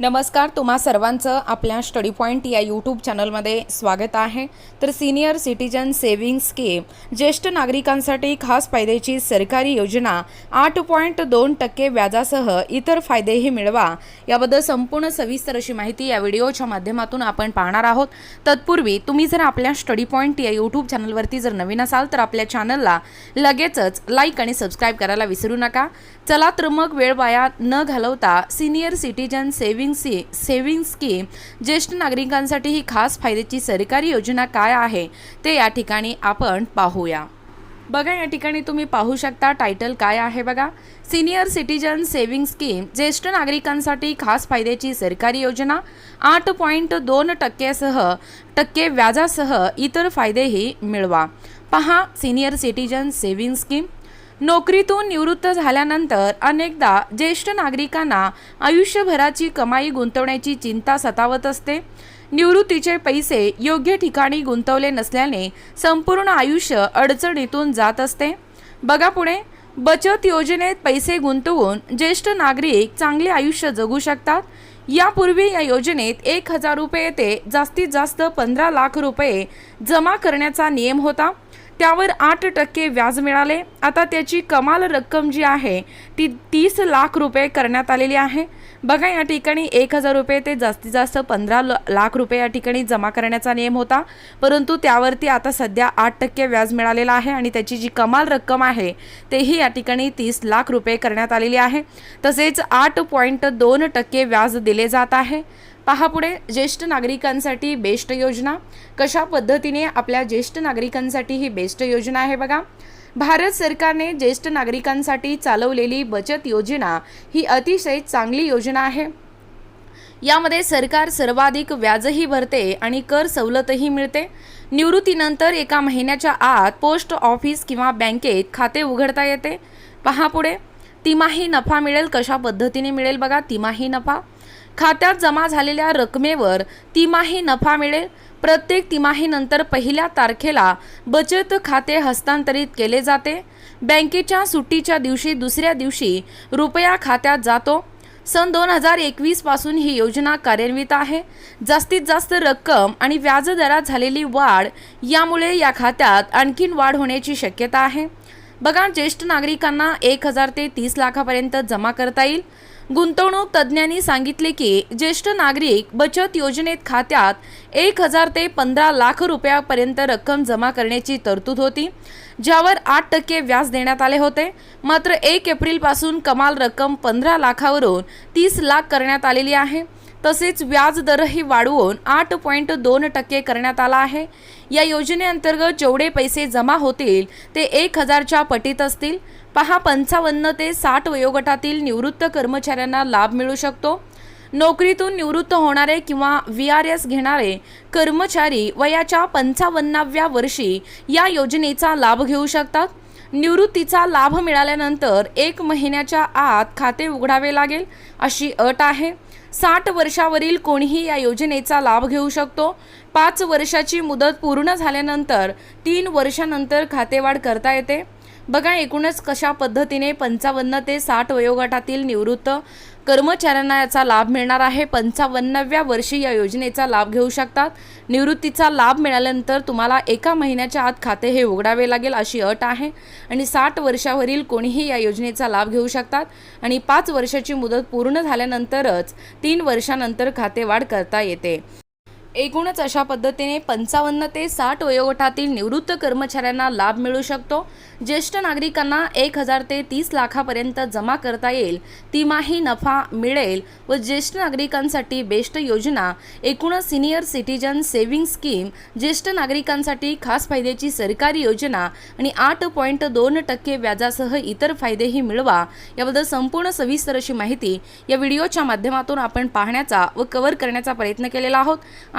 नमस्कार तुम्हा सर्वांचं आपल्या स्टडी पॉईंट या यूट्यूब चॅनलमध्ये स्वागत आहे. तर सिनियर सिटीजन सेव्हिंग स्कीम ज्येष्ठ नागरिकांसाठी खास फायद्याची सरकारी योजना आठ पॉईंट दोन टक्के व्याजासह इतर फायदेही मिळवा याबद्दल संपूर्ण सविस्तर अशी माहिती या व्हिडिओच्या माध्यमातून आपण पाहणार आहोत. तत्पूर्वी तुम्ही जर आपल्या स्टडी पॉईंट या यूट्यूब चॅनलवरती जर नवीन असाल तर आपल्या चॅनलला लगेचच लाईक आणि सबस्क्राईब करायला विसरू नका. चला तर मग वेळ वाया न घालवता सिनियर सिटीजन सेव्हिंग सी सेव्हिंग स्कीम ज्येष्ठ नागरिकांसाठी ही खास फायद्याची सरकारी योजना काय आहे ते या ठिकाणी आपण पाहूया. बघा या ठिकाणी तुम्ही पाहू शकता टायटल काय आहे बघा. सिनियर सिटीजन सेव्हिंग स्कीम ज्येष्ठ नागरिकांसाठी खास फायद्याची सरकारी योजना. आठ पॉईंट दोन टक्क्यासह टक्के व्याजासह इतर फायदेही मिळवा. पहा सिनियर सिटीजन सेव्हिंग स्कीम नोकरीतून निवृत्त झाल्यानंतर अनेकदा ज्येष्ठ नागरिकांना आयुष्यभराची कमाई गुंतवण्याची चिंता सतावत असते. निवृत्तीचे पैसे योग्य ठिकाणी गुंतवले नसल्याने संपूर्ण आयुष्य अडचणीतून जात असते. बघा पुढे. बचत योजनेत पैसे गुंतवून ज्येष्ठ नागरिक चांगले आयुष्य जगू शकतात. यापूर्वी या योजनेत एक हजार रुपये ते जास्तीत जास्त पंधरा लाख रुपये जमा करण्याचा नियम होता. त्यावर आठ टक्के व्याज मिळाले. आता त्याची कमाल रक्कम जी आहे ती तीस लाख रुपये करण्यात आलेली आहे. बघा या ठिकाणी एक हजार रुपये ते जास्तीत जास्त पंधरा ल लाख रुपये या ठिकाणी जमा करण्याचा नियम होता. परंतु त्यावरती आता सध्या आठ टक्के व्याज मिळालेलं आहे आणि त्याची जी कमाल रक्कम आहे तेही या ठिकाणी तीस लाख रुपये करण्यात आलेली आहे. तसेच आठ पॉईंट दोन टक्के व्याज दिले जात आहे. पहा पुढे ज्येष्ठ नागरिकांसाठी बेस्ट योजना. कशा पद्धतीने आपल्या ज्येष्ठ नागरिकांसाठी ही बेस्ट योजना आहे बघा. भारत सरकारने ज्येष्ठ नागरिकांसाठी चालवलेली बचत योजना ही अतिशय चांगली योजना आहे. यामध्ये सरकार सर्वाधिक व्याजही भरते आणि कर सवलतही मिळते. निवृत्तीनंतर एका महिन्याच्या आत पोस्ट ऑफिस किंवा बँकेत खाते उघडता येते. पहा पुढे. तिमाही नफा मिळेल कशा पद्धतीने मिळेल बघा. तिमाही नफा. खात्यात जमा झालेल्या रकमेवर तिमाही नफा मिळेल. प्रत्येक तिमाहीनंतर पहिल्या तारखेला बचत खाते हस्तांतरित केले जाते. बँकेच्या सुट्टीच्या दिवशी दुसऱ्या दिवशी रुपया खात्यात जातो. सन दोन हजार एकवीसपासून ही योजना कार्यान्वित आहे. जास्तीत जास्त रक्कम आणि व्याजदरात झालेली वाढ यामुळे या खात्यात आणखीन वाढ होण्याची शक्यता आहे. बघा ज्येष्ठ नागरिकांना एक हजार ते तीस लाखापर्यंत जमा करता येईल. गुंतवणूक तज्ज्ञांनी सांगितले की ज्येष्ठ नागरिक बचत योजनेत खात्यात एक हजार ते पंधरा लाख रुपयापर्यंत रक्कम जमा करण्याची तरतूद होती ज्यावर आठ टक्के व्याज देण्यात आले होते. मात्र एक एप्रिलपासून कमाल रक्कम पंधरा लाखावरून तीस लाख करण्यात आलेली आहे. तसेच व्याज दरही वाढवून आठ पॉईंट दोन टक्के करण्यात आला आहे. या योजनेअंतर्गत जेवढे पैसे जमा होतील ते एक हजारच्या पटीत असतील. पहा पंचावन्न ते साठ वयोगटातील निवृत्त कर्मचाऱ्यांना लाभ मिळू शकतो. नोकरीतून निवृत्त होणारे किंवा व्ही आर एस घेणारे कर्मचारी वयाच्या पंचावन्नाव्या वर्षी या योजनेचा लाभ घेऊ शकतात. निवृत्तीचा लाभ मिळाल्यानंतर एक महिन्याच्या आत खाते उघडावे लागेल अशी अट आहे. साठ वर्षावरील कोणीही या योजनेचा लाभ घेऊ शकतो. पाच वर्षाची मुदत पूर्ण झाल्यानंतर तीन वर्षानंतर खातेवाढ करता येते. बघा एकूणच कशा पद्धतीने पंचावन्न ते साठ वयोगटातील निवृत्त कर्मचाऱ्यांना याचा लाभ मिळणार आहे. पंचावन्नाव्या वर्षी या योजनेचा लाभ घेऊ शकतात. निवृत्तीचा लाभ मिळाल्यानंतर तुम्हाला एका महिन्याच्या आत खाते हे उघडावे लागेल अशी अट आहे आणि साठ वर्षावरील कोणीही या योजनेचा लाभ घेऊ शकतात आणि पाच वर्षाची मुदत पूर्ण झाल्यानंतरच तीन वर्षानंतर खातेवाढ करता येते. एकूणच अशा पद्धतीने पंचावन्न ते साठ वयोगटातील निवृत्त कर्मचाऱ्यांना लाभ मिळू शकतो. ज्येष्ठ नागरिकांना एक हजार ते तीस लाखापर्यंत जमा करता येईल. तिमाही नफा मिळेल व ज्येष्ठ नागरिकांसाठी बेस्ट योजना एकूणच सिनियर सिटीजन सेव्हिंग स्कीम ज्येष्ठ नागरिकांसाठी खास फायद्याची सरकारी योजना आणि आठ पॉईंट दोन टक्के व्याजासह इतर फायदेही मिळवा. याबद्दल संपूर्ण सविस्तर अशी माहिती या व्हिडिओच्या माध्यमातून आपण पाहण्याचा व कव्हर करण्याचा प्रयत्न केलेला आहोत.